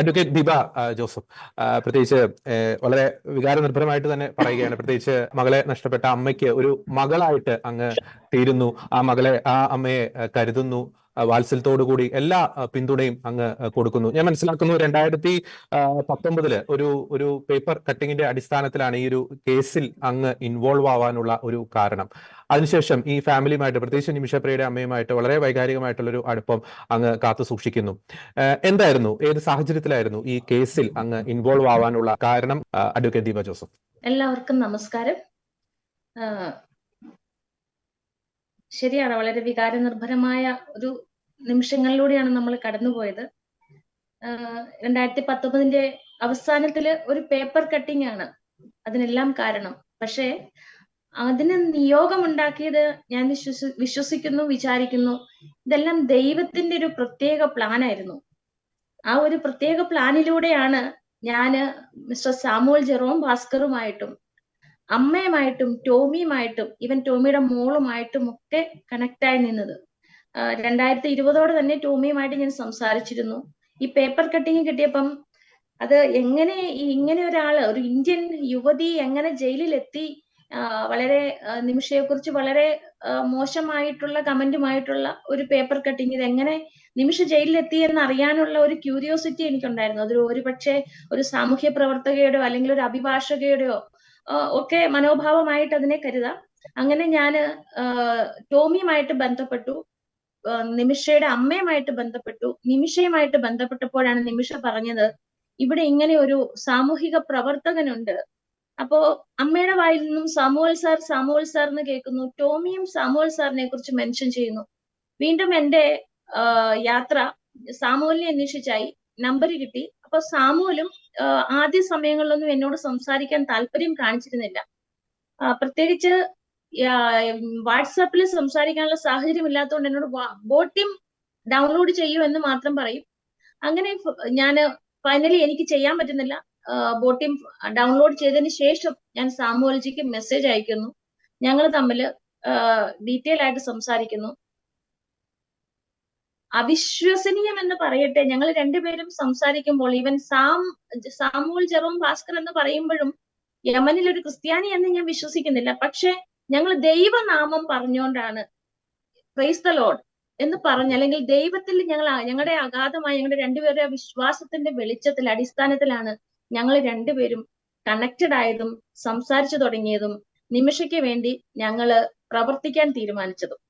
Advocate Deepa Joseph. പ്രത്യേകിച്ച് വളരെ വികാരനിർഭരമായിട്ട് തന്നെ പറയുകയാണ്. പ്രത്യേകിച്ച് മകളെ നഷ്ടപ്പെട്ട അമ്മയ്ക്ക് ഒരു മകളായിട്ട് അങ്ങ് തീരുന്നു. ആ മകളെ ആ അമ്മയെ കരുതുന്നു. വാത്സല്യത്തോടു കൂടി എല്ലാ പിന്തുണയും അങ്ങ് കൊടുക്കുന്നു. ഞാൻ മനസ്സിലാക്കുന്നു രണ്ടായിരത്തി പത്തൊമ്പതിൽ ഒരു ഒരു പേപ്പർ കട്ടിങ്ങിന്റെ അടിസ്ഥാനത്തിലാണ് ഈ ഒരു കേസിൽ അങ്ങ് ഇൻവോൾവ് ആവാനുള്ള ഒരു കാരണം. അതിനുശേഷം ഈ ഫാമിലിയുമായിട്ട് പ്രത്യേകിച്ച് നിമിഷപ്രിയയുടെ അമ്മയുമായിട്ട് വളരെ വൈകാരികമായിട്ടുള്ളൊരു അടുപ്പം അങ്ങ് കാത്തു സൂക്ഷിക്കുന്നു. എന്തായിരുന്നു? ഏത് സാഹചര്യത്തിലായിരുന്നു ഈ കേസിൽ അങ്ങ് ഇൻവോൾവ് ആവാനുള്ള കാരണം? Advocate Deepa Joseph. എല്ലാവർക്കും നമസ്കാരം. ശരിയാണ്. വളരെ വികാരനിർഭരമായ ഒരു നിമിഷങ്ങളിലൂടെയാണ് നമ്മൾ കടന്നുപോയത്. രണ്ടായിരത്തി പത്തൊമ്പതിന്റെ അവസാനത്തിൽ ഒരു പേപ്പർ കട്ടിംഗ് ആണ് അതിനെല്ലാം കാരണം. പക്ഷേ അതിന് നിയോഗമുണ്ടാക്കിയത് ഞാൻ വിശ്വസി വിശ്വസിക്കുന്നു വിചാരിക്കുന്നു. ഇതെല്ലാം ദൈവത്തിന്റെ ഒരു പ്രത്യേക പ്ലാൻ ആയിരുന്നു. ആ ഒരു പ്രത്യേക പ്ലാനിലൂടെയാണ് ഞാൻ മിസ്റ്റർ സാമുവൽ ജെറോം ഭാസ്കറുമായിട്ടും അമ്മയുമായിട്ടും ടോമിയുമായിട്ടും ഇവൻ ടോമിയുടെ മോളുമായിട്ടും ഒക്കെ കണക്ട് ആയി നിന്നത്. രണ്ടായിരത്തി ഇരുപതോടെ തന്നെ ടോമിയുമായിട്ട് ഞാൻ സംസാരിച്ചിരുന്നു. ഈ പേപ്പർ കട്ടിങ് കിട്ടിയപ്പം അത് എങ്ങനെ ഇങ്ങനെ ഒരാൾ ഒരു ഇന്ത്യൻ യുവതി എങ്ങനെ ജയിലിലെത്തി വളരെ നിമിഷയെക്കുറിച്ച് വളരെ മോശമായിട്ടുള്ള കമന്റുമായിട്ടുള്ള ഒരു പേപ്പർ കട്ടിങ് ഇത് എങ്ങനെ നിമിഷ ജയിലിലെത്തി എന്ന് അറിയാനുള്ള ഒരു ക്യൂരിയോസിറ്റി എനിക്കുണ്ടായിരുന്നു. അതൊരു ഒരു പക്ഷേ ഒരു സാമൂഹ്യ പ്രവർത്തകയുടെയോ അല്ലെങ്കിൽ ഒരു അഭിഭാഷകയുടെയോ ഒക്കെ മനോഭാവമായിട്ട് അതിനെ കരുതാം. അങ്ങനെ ഞാൻ ടോമിയുമായിട്ട് ബന്ധപ്പെട്ടു. നിമിഷയുടെ അമ്മയുമായിട്ട് ബന്ധപ്പെട്ടു. നിമിഷയുമായിട്ട് ബന്ധപ്പെട്ടപ്പോഴാണ് നിമിഷ പറഞ്ഞത് ഇവിടെ ഇങ്ങനെ ഒരു സാമൂഹിക പ്രവർത്തകനുണ്ട്. അപ്പോ അമ്മയുടെ വായിൽ നിന്നും സാമുവൽ സാർ സാമുവൽ സാർ എന്ന് കേൾക്കുന്നു. ടോമിയും സാമുവൽ സാറിനെ കുറിച്ച് മെൻഷൻ ചെയ്യുന്നു. വീണ്ടും എന്റെ യാത്ര സാമുവലിനെ അന്വേഷിച്ചായി. നമ്പർ കിട്ടി. അപ്പൊ സാമുവലും ആദ്യ സമയങ്ങളിലൊന്നും എന്നോട് സംസാരിക്കാൻ താല്പര്യം കാണിച്ചിരുന്നില്ല. പ്രത്യേകിച്ച് വാട്സാപ്പിൽ സംസാരിക്കാനുള്ള സാഹചര്യം ഇല്ലാത്തതുകൊണ്ട് എന്നോട് ബോട്ടിം ഡൗൺലോഡ് ചെയ്യൂ എന്ന് മാത്രം പറയും. അങ്ങനെ ഞാൻ ഫൈനലി എനിക്ക് ചെയ്യാൻ പറ്റുന്നില്ല. ബോട്ടിം ഡൗൺലോഡ് ചെയ്തതിന് ശേഷം ഞാൻ സാമുവൽജിക്ക് മെസ്സേജ് അയക്കുന്നു. ഞങ്ങൾ തമ്മിൽ ഡീറ്റെയിൽ ആയിട്ട് സംസാരിക്കുന്നു. അവിശ്വസനീയം എന്ന് പറയട്ടെ ഞങ്ങൾ രണ്ടുപേരും സംസാരിക്കുമ്പോൾ even Sam Samuel Jerome Bhaskar എന്ന് പറയുമ്പോഴും യമനിൽ ഒരു ക്രിസ്ത്യാനി എന്ന് ഞാൻ വിശ്വസിക്കുന്നില്ല. പക്ഷെ ഞങ്ങൾ ദൈവനാമം പറഞ്ഞുകൊണ്ടാണ് പ്രൈസ് ദ ലോഡ് എന്ന് പറഞ്ഞ് അല്ലെങ്കിൽ ദൈവത്തിൽ ഞങ്ങൾ ഞങ്ങളുടെ അഗാധമായ ഞങ്ങളുടെ രണ്ടുപേരുടെ വിശ്വാസത്തിന്റെ വെളിച്ചത്തിൽ അടിസ്ഥാനത്തിലാണ് ഞങ്ങൾ രണ്ടുപേരും കണക്റ്റഡ് ആയതും സംസാരിച്ചു തുടങ്ങിയതും നിമിഷയ്ക്ക് വേണ്ടി ഞങ്ങൾ പ്രവർത്തിക്കാൻ തീരുമാനിച്ചതും.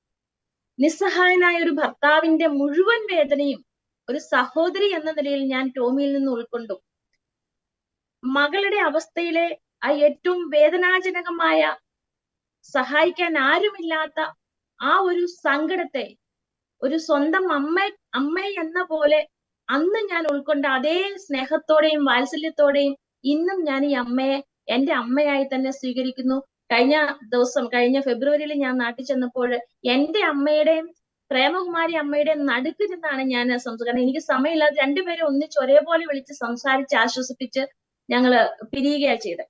നിസ്സഹായനായ ഒരു ഭർത്താവിന്റെ മുഴുവൻ വേദനയും ഒരു സഹോദരി എന്ന നിലയിൽ ഞാൻ ടോമിയിൽ നിന്ന് ഉൾക്കൊണ്ടു. മകളുടെ അവസ്ഥയിലെ ആ ഏറ്റവും വേദനാജനകമായ സഹായിക്കാൻ ആരുമില്ലാത്ത ആ ഒരു സങ്കടത്തെ ഒരു സ്വന്തം അമ്മ അമ്മ എന്ന പോലെ അന്ന് ഞാൻ ഉൾക്കൊണ്ട അതേ സ്നേഹത്തോടെയും വാത്സല്യത്തോടെയും ഇന്നും ഞാൻ ഈ അമ്മയെ എന്റെ അമ്മയായി തന്നെ സ്വീകരിക്കുന്നു. കഴിഞ്ഞ ദിവസം കഴിഞ്ഞ ഫെബ്രുവരിയിൽ ഞാൻ നാട്ടിൽ ചെന്നപ്പോൾ എന്റെ അമ്മയുടെയും പ്രേമകുമാരി അമ്മയുടെ നടുക്ക് നിന്നാണ് ഞാൻ സംസാരിക്കുന്നത് എനിക്ക് സമയമില്ലാതെ രണ്ടുപേരും ഒന്നിച്ച് ഒരേപോലെ വിളിച്ച് സംസാരിച്ച് ആശ്വസിപ്പിച്ച് ഞങ്ങൾ പിരിയുകയാണ് ചെയ്തത്.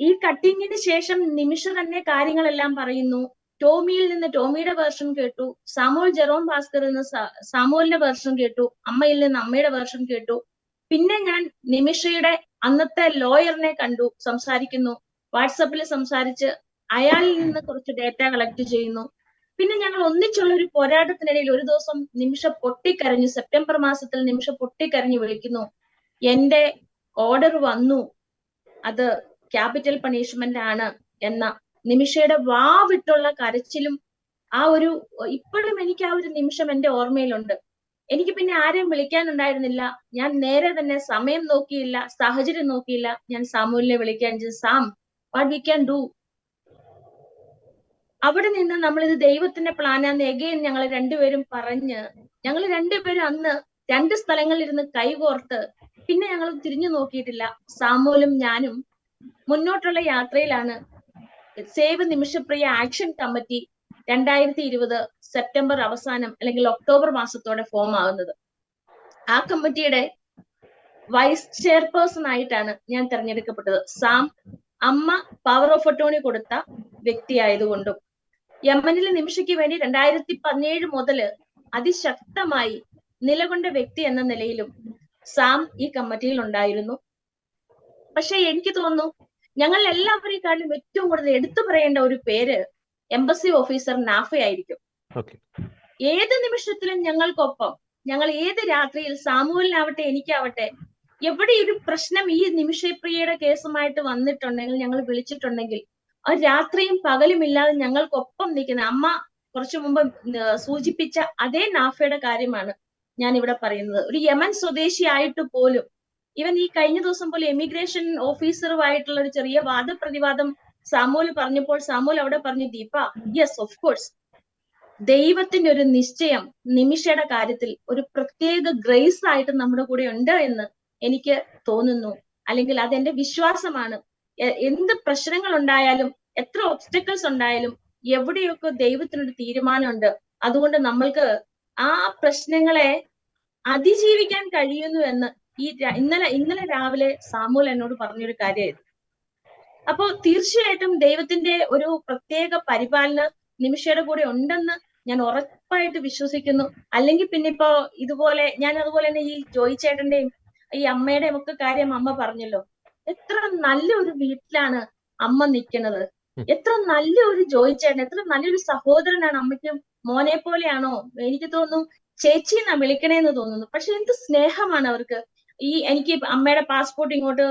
ഈ കട്ടിങ്ങിന് ശേഷം നിമിഷ തന്നെ കാര്യങ്ങളെല്ലാം പറയുന്നു. ടോമിയിൽ നിന്ന് ടോമിയുടെ വേർഷൻ കേട്ടു. സാമുവൽ ജെറോം ഭാസ്കറിൽ നിന്ന് സാമോലിന്റെ വേർഷൻ കേട്ടു. അമ്മയിൽ നിന്ന് അമ്മയുടെ വേർഷൻ കേട്ടു. പിന്നെ ഞാൻ നിമിഷയുടെ അന്നത്തെ ലോയറിനെ കണ്ടു സംസാരിക്കുന്നു. വാട്സപ്പിൽ സംസാരിച്ച് അയാളിൽ നിന്ന് കുറച്ച് ഡേറ്റ കളക്ട് ചെയ്യുന്നു. പിന്നെ ഞങ്ങൾ ഒന്നിച്ചുള്ള ഒരു പോരാട്ടത്തിനിടയിൽ ഒരു ദിവസം നിമിഷ പൊട്ടിക്കരഞ്ഞു സെപ്റ്റംബർ മാസത്തിൽ നിമിഷ പൊട്ടിക്കരഞ്ഞു വിളിക്കുന്നു. എന്റെ ഓർഡർ വന്നു. അത് ക്യാപിറ്റൽ പണിഷ്മെന്റ് ആണ് എന്ന നിമിഷയുടെ വാവിട്ടുള്ള കരച്ചിലും ആ ഒരു ഇപ്പോഴും എനിക്ക് ആ ഒരു നിമിഷം എന്റെ ഓർമ്മയിലുണ്ട്. എനിക്ക് പിന്നെ ആരെയും വിളിക്കാനുണ്ടായിരുന്നില്ല. ഞാൻ നേരെ തന്നെ സമയം നോക്കിയില്ല സാഹചര്യം നോക്കിയില്ല. ഞാൻ സാമൂലിനെ വിളിക്കാൻ Sam what we can do അവിടെ നിന്ന് നമ്മൾ ഇത് ദൈവത്തിന്റെ പ്ലാനാന്ന് എഗെയിൻ ഞങ്ങൾ രണ്ടുപേരും പറഞ്ഞ് ഞങ്ങൾ രണ്ടുപേരും അന്ന് രണ്ട് സ്ഥലങ്ങളിൽ ഇരുന്ന് കൈകോർത്ത് പിന്നെ ഞങ്ങൾ തിരിഞ്ഞു നോക്കിയിട്ടില്ല. സാമൂലും ഞാനും മുന്നോട്ടുള്ള യാത്രയിലാണ് സേവ് നിമിഷപ്രിയ ആക്ഷൻ കമ്മിറ്റി രണ്ടായിരത്തി ഇരുപത് സെപ്റ്റംബർ അവസാനം അല്ലെങ്കിൽ ഒക്ടോബർ മാസത്തോടെ ഫോം ആകുന്നത് ആ കമ്മിറ്റിയുടെ വൈസ് ചെയർപേഴ്സൺ ആയിട്ടാണ് ഞാൻ തെരഞ്ഞെടുക്കപ്പെട്ടത്. സാം അമ്മ പവർ ഓഫ് അട്ടോണി കൊടുത്ത വ്യക്തിയായതുകൊണ്ടും യമനിലെ നിമിഷയ്ക്ക് വേണ്ടി രണ്ടായിരത്തി പതിനേഴ് മുതൽ അതിശക്തമായി നിലകൊണ്ട വ്യക്തി എന്ന നിലയിലും സാം ഈ കമ്മിറ്റിയിൽ ഉണ്ടായിരുന്നു. പക്ഷെ എനിക്ക് തോന്നുന്നു ഞങ്ങൾ എല്ലാവരെക്കാളും ഏറ്റവും കൂടുതൽ എടുത്തു പറയേണ്ട ഒരു പേര് എംബസി ഓഫീസർ നാഫ ആയിരിക്കും. ഏത് നിമിഷത്തിലും ഞങ്ങൾക്കൊപ്പം ഞങ്ങൾ ഏത് രാത്രിയിൽ സാമൂഹലിനാവട്ടെ എനിക്കാവട്ടെ എവിടെ ഒരു പ്രശ്നം ഈ നിമിഷപ്രിയയുടെ കേസുമായിട്ട് വന്നിട്ടുണ്ടെങ്കിൽ ഞങ്ങൾ വിളിച്ചിട്ടുണ്ടെങ്കിൽ ആ രാത്രിയും പകലും ഇല്ലാതെ ഞങ്ങൾക്കൊപ്പം നിൽക്കുന്ന അമ്മ കുറച്ചു മുമ്പ് സൂചിപ്പിച്ച അതേ നാഫയുടെ കാര്യമാണ് ഞാൻ ഇവിടെ പറയുന്നത്. ഒരു യമൻ സ്വദേശി ആയിട്ട് പോലും ഇവൻ ഈ കഴിഞ്ഞ ദിവസം പോലെ എമിഗ്രേഷൻ ഓഫീസറുമായിട്ടുള്ള ഒരു ചെറിയ വാദപ്രതിവാദം സാമൂൽ പറഞ്ഞപ്പോൾ സാമൂൽ അവിടെ പറഞ്ഞു ദീപ യെസ് ഓഫ് കോഴ്സ് ദൈവത്തിന്റെ ഒരു നിശ്ചയം നിമിഷയുടെ കാര്യത്തിൽ ഒരു പ്രത്യേക ഗ്രേസ് ആയിട്ട് നമ്മുടെ കൂടെ ഉണ്ട് എന്ന് എനിക്ക് തോന്നുന്നു. അല്ലെങ്കിൽ അതെന്റെ വിശ്വാസമാണ്. എന്ത് പ്രശ്നങ്ങൾ ഉണ്ടായാലും എത്ര ഒബ്സ്റ്റക്കിൾസ് ഉണ്ടായാലും എവിടെയൊക്കെ ദൈവത്തിനൊരു തീരുമാനമുണ്ട് അതുകൊണ്ട് നമ്മൾക്ക് ആ പ്രശ്നങ്ങളെ അതിജീവിക്കാൻ കഴിയുന്നു എന്ന് ഈ ഇന്നലെ ഇന്നലെ രാവിലെ സാമൂൽ എന്നോട് പറഞ്ഞൊരു കാര്യമായിരുന്നു. അപ്പോ തീർച്ചയായിട്ടും ദൈവത്തിന്റെ ഒരു പ്രത്യേക പരിപാലന നിമിഷയുടെ കൂടെ ഉണ്ടെന്ന് ഞാൻ ഉറപ്പായിട്ട് വിശ്വസിക്കുന്നു. അല്ലെങ്കിൽ പിന്നെ ഇപ്പോ ഇതുപോലെ ഞാൻ അതുപോലെ തന്നെ ഈ ജോയി ചേട്ടന്റെയും ഈ അമ്മയുടെയും ഒക്കെ കാര്യം അമ്മ പറഞ്ഞല്ലോ. എത്ര നല്ല ഒരു വീട്ടിലാണ് അമ്മ നിൽക്കുന്നത്. എത്ര നല്ലൊരു ജോയി ചേട്ടൻ എത്ര നല്ലൊരു സഹോദരനാണ് അമ്മയ്ക്ക് മോനെ പോലെയാണോ? എനിക്ക് തോന്നുന്നു ചേച്ചി എന്നാ വിളിക്കണേന്ന് തോന്നുന്നു. പക്ഷെ എന്ത് സ്നേഹമാണ് അവർക്ക്. ഈ എനിക്ക് അമ്മയുടെ പാസ്പോർട്ട് ഇങ്ങോട്ട്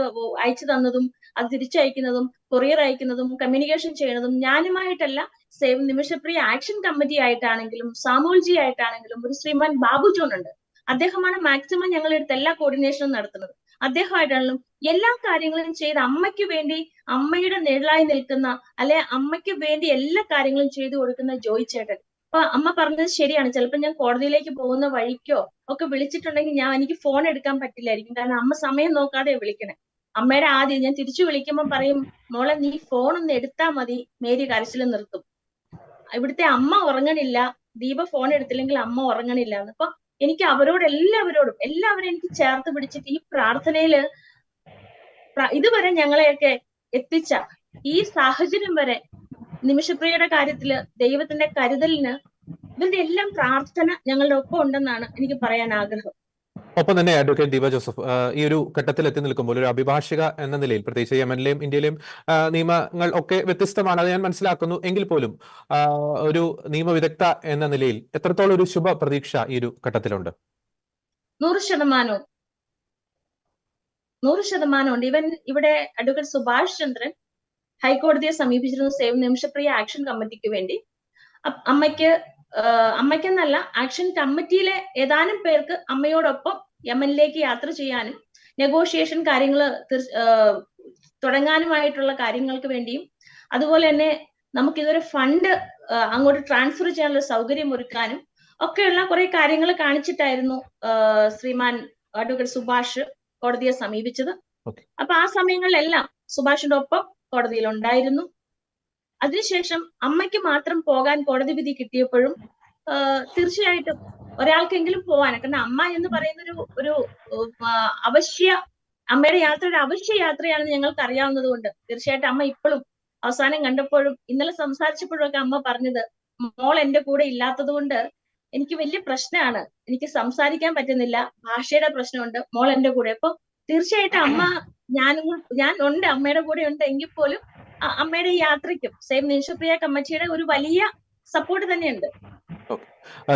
അയച്ചു തന്നതും അത് തിരിച്ചയക്കുന്നതും കൊറിയർ അയക്കുന്നതും കമ്മ്യൂണിക്കേഷൻ ചെയ്യുന്നതും ഞാനുമായിട്ടല്ല സേവ് നിമിഷപ്രിയ ആക്ഷൻ കമ്മിറ്റി ആയിട്ടാണെങ്കിലും സാമൂൽജി ആയിട്ടാണെങ്കിലും ഒരു ശ്രീമാൻ ബാബു ജോൺ ഉണ്ട്. അദ്ദേഹമാണ് മാക്സിമം ഞങ്ങളുടെ അടുത്ത് എല്ലാ കോർഡിനേഷനും നടത്തുന്നത്. അദ്ദേഹമായിട്ടാണെങ്കിലും എല്ലാ കാര്യങ്ങളും ചെയ്ത് അമ്മയ്ക്ക് വേണ്ടി അമ്മയുടെ നിഴലായി നിൽക്കുന്ന അല്ലെ അമ്മയ്ക്ക് വേണ്ടി എല്ലാ കാര്യങ്ങളും ചെയ്തു കൊടുക്കുന്ന ജോയി ചേട്ടൻ അപ്പൊ അമ്മ പറഞ്ഞത് ശരിയാണ്. ചിലപ്പോൾ ഞാൻ കോടതിയിലേക്ക് പോകുന്ന വഴിക്കോ ഒക്കെ വിളിച്ചിട്ടുണ്ടെങ്കിൽ ഞാൻ എനിക്ക് ഫോൺ എടുക്കാൻ പറ്റില്ലായിരിക്കും. കാരണം അമ്മ സമയം നോക്കാതെ വിളിക്കണേ. അമ്മയുടെ ആദ്യം ഞാൻ തിരിച്ചു വിളിക്കുമ്പോൾ പറയും മോളെ നീ ഫോൺ ഒന്ന് എടുത്താൽ മതി. മേരി കരച്ചിൽ നിർത്തും. ഇവിടുത്തെ അമ്മ ഉറങ്ങണില്ല. ദീപ ഫോൺ എടുത്തില്ലെങ്കിൽ അമ്മ ഉറങ്ങണില്ല എന്ന്. അപ്പൊ എനിക്ക് അവരോട് എല്ലാവരോടും എല്ലാവരും എനിക്ക് ചേർത്ത് പിടിച്ചിട്ട് ഈ പ്രാർത്ഥനയിൽ ഇതുവരെ ഞങ്ങളെയൊക്കെ എത്തിച്ച ഈ സാഹചര്യം വരെ നിമിഷപ്രിയയുടെ കാര്യത്തിൽ ദൈവത്തിന്റെ കരുതലിന് ഇവരുടെ എല്ലാം പ്രാർത്ഥന ഞങ്ങളുടെ ഒപ്പം ഉണ്ടെന്നാണ് എനിക്ക് പറയാൻ ആഗ്രഹം. ഒപ്പം തന്നെ അഡ്വക്കേറ്റ് ദീപ ജോസഫ് ഈ ഒരു ഘട്ടത്തിൽ എത്തി നിൽക്കുമ്പോൾ ഒരു അഭിഭാഷിക എന്ന നിലയിൽ പ്രത്യേകിച്ച് യമനിലെയും ഇന്ത്യയിലെയും നിയമങ്ങൾ ഒക്കെ വ്യത്യസ്തമാണ്. അത് ഞാൻ മനസ്സിലാക്കുന്നു. എങ്കിൽ പോലും ഒരു നിയമവിദഗ്ധ എന്ന നിലയിൽ എത്രത്തോളം ഒരു ശുഭ പ്രതീക്ഷ ഈ ഒരു ഘട്ടത്തിലുണ്ട്? നൂറ് ശതമാനവും. നൂറ് ശതമാനം ഉണ്ട് ഇവൻ ഇവിടെ അഡ്വക്കേറ്റ് സുഭാഷ് ചന്ദ്രൻ ഹൈക്കോടതിയെ സമീപിച്ചിരുന്നു സേവ് നിമിഷപ്രിയ ആക്ഷൻ കമ്മിറ്റിക്ക് വേണ്ടി അമ്മയ്ക്ക് അമ്മയ്ക്കെന്നല്ല ആക്ഷൻ കമ്മിറ്റിയിലെ ഏതാനും പേർക്ക് അമ്മയോടൊപ്പം യമനിലേക്ക് യാത്ര ചെയ്യാനും നെഗോഷിയേഷൻ കാര്യങ്ങൾ തുടങ്ങാനുമായിട്ടുള്ള കാര്യങ്ങൾക്ക് വേണ്ടിയും അതുപോലെ തന്നെ നമുക്ക് ഇതൊരു ഫണ്ട് അങ്ങോട്ട് ട്രാൻസ്ഫർ ചെയ്യാനുള്ള സൗകര്യം ഒരുക്കാനും ഒക്കെയുള്ള കുറെ കാര്യങ്ങൾ കാണിച്ചിട്ടായിരുന്നു ശ്രീമാൻ അഡ്വക്കേറ്റ് സുഭാഷ് കോടതിയെ സമീപിച്ചത്. അപ്പൊ ആ സമയങ്ങളിലെല്ലാം സുഭാഷിന്റെ ഒപ്പം കോടതിയിൽ ഉണ്ടായിരുന്നു അതിനുശേഷം അമ്മയ്ക്ക് മാത്രം പോകാൻ കോടതി വിധി കിട്ടിയപ്പോഴും തീർച്ചയായിട്ടും ഒരാൾക്കെങ്കിലും പോവാൻ കാരണം അമ്മ എന്ന് പറയുന്ന ഒരു ഒരു അവശ്യ അമ്മയുടെ യാത്ര ഒരു അവശ്യ യാത്രയാണെന്ന് ഞങ്ങൾക്ക് അറിയാവുന്നത് കൊണ്ട് തീർച്ചയായിട്ടും അമ്മ ഇപ്പോഴും അവസാനം കണ്ടപ്പോഴും ഇന്നലെ സംസാരിച്ചപ്പോഴും ഒക്കെ അമ്മ പറഞ്ഞത് മോൾ എന്റെ കൂടെ ഇല്ലാത്തത് കൊണ്ട് എനിക്ക് വലിയ പ്രശ്നമാണ്. എനിക്ക് സംസാരിക്കാൻ പറ്റുന്നില്ല. ഭാഷയുടെ പ്രശ്നമുണ്ട്. മോൾ എന്റെ കൂടെ. അപ്പൊ തീർച്ചയായിട്ടും അമ്മ ഞാനും ഞാൻ ഉണ്ട് അമ്മയുടെ കൂടെ ഉണ്ട് എങ്കിൽ പോലും അമ്മയുടെ യാത്രയ്ക്കും സേവ് നിമിഷപ്രിയ കമ്മച്ചിയുടെ ഒരു വലിയ സപ്പോർട്ട് തന്നെയുണ്ട്.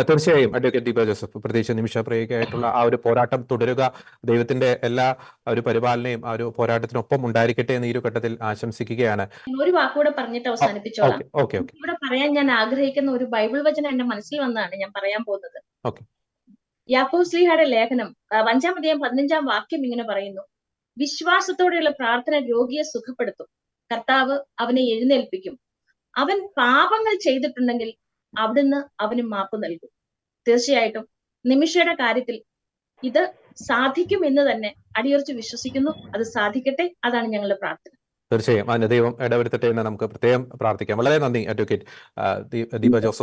തീർച്ചയായും അഡ്വക്കേറ്റ് ദീപ ജോസഫ് പ്രത്യേകിച്ച് നിമിഷപ്രിയക്കായിട്ടുള്ള ആ ഒരു പോരാട്ടം തുടരുക ദൈവത്തിന്റെ എല്ലാ ഒരു പരിപാലനയും ആ ഒരു പോരാട്ടത്തിനൊപ്പം ഉണ്ടായിരിക്കട്ടെ എന്ന് ഈ ഒരു ഘട്ടത്തിൽ ആശംസിക്കുകയാണ്. ഒരു വാക്കുകൂടെ പറഞ്ഞിട്ട് അവസാനിപ്പിച്ചോളാം. ഇവിടെ പറയാൻ ഞാൻ ആഗ്രഹിക്കുന്ന ഒരു ബൈബിൾ വചനം എന്റെ മനസ്സിൽ വന്നതാണ് ഞാൻ പറയാൻ പോകുന്നത്. യാക്കോബ് ശ്ലീഹയുടെ ലേഖനം അഞ്ചാം അധ്യായം പതിനഞ്ചാം വാക്യം ഇങ്ങനെ പറയുന്നു. വിശ്വാസത്തോടെയുള്ള പ്രാർത്ഥന രോഗിയെ സുഖപ്പെടുത്തും. കർത്താവ് അവനെ എഴുന്നേൽപ്പിക്കും. അവൻ പാപങ്ങൾ ചെയ്തിട്ടുണ്ടെങ്കിൽ അവിടുന്ന് അവന് മാപ്പ് നൽകും. തീർച്ചയായിട്ടും നിമിഷയുടെ കാര്യത്തിൽ ഇത് സാധിക്കും എന്ന് തന്നെ അടിയുറച്ച് വിശ്വസിക്കുന്നു. അത് സാധിക്കട്ടെ. അതാണ് ഞങ്ങളുടെ പ്രാർത്ഥന. തീർച്ചയായും. അതിന് ദൈവം ഇടവരുത്തട്ടെ എന്ന് നമുക്ക് പ്രത്യേകം പ്രാർത്ഥിക്കാം. വളരെ നന്ദി അഡ്വക്കേറ്റ് ദീപ ജോസഫ്.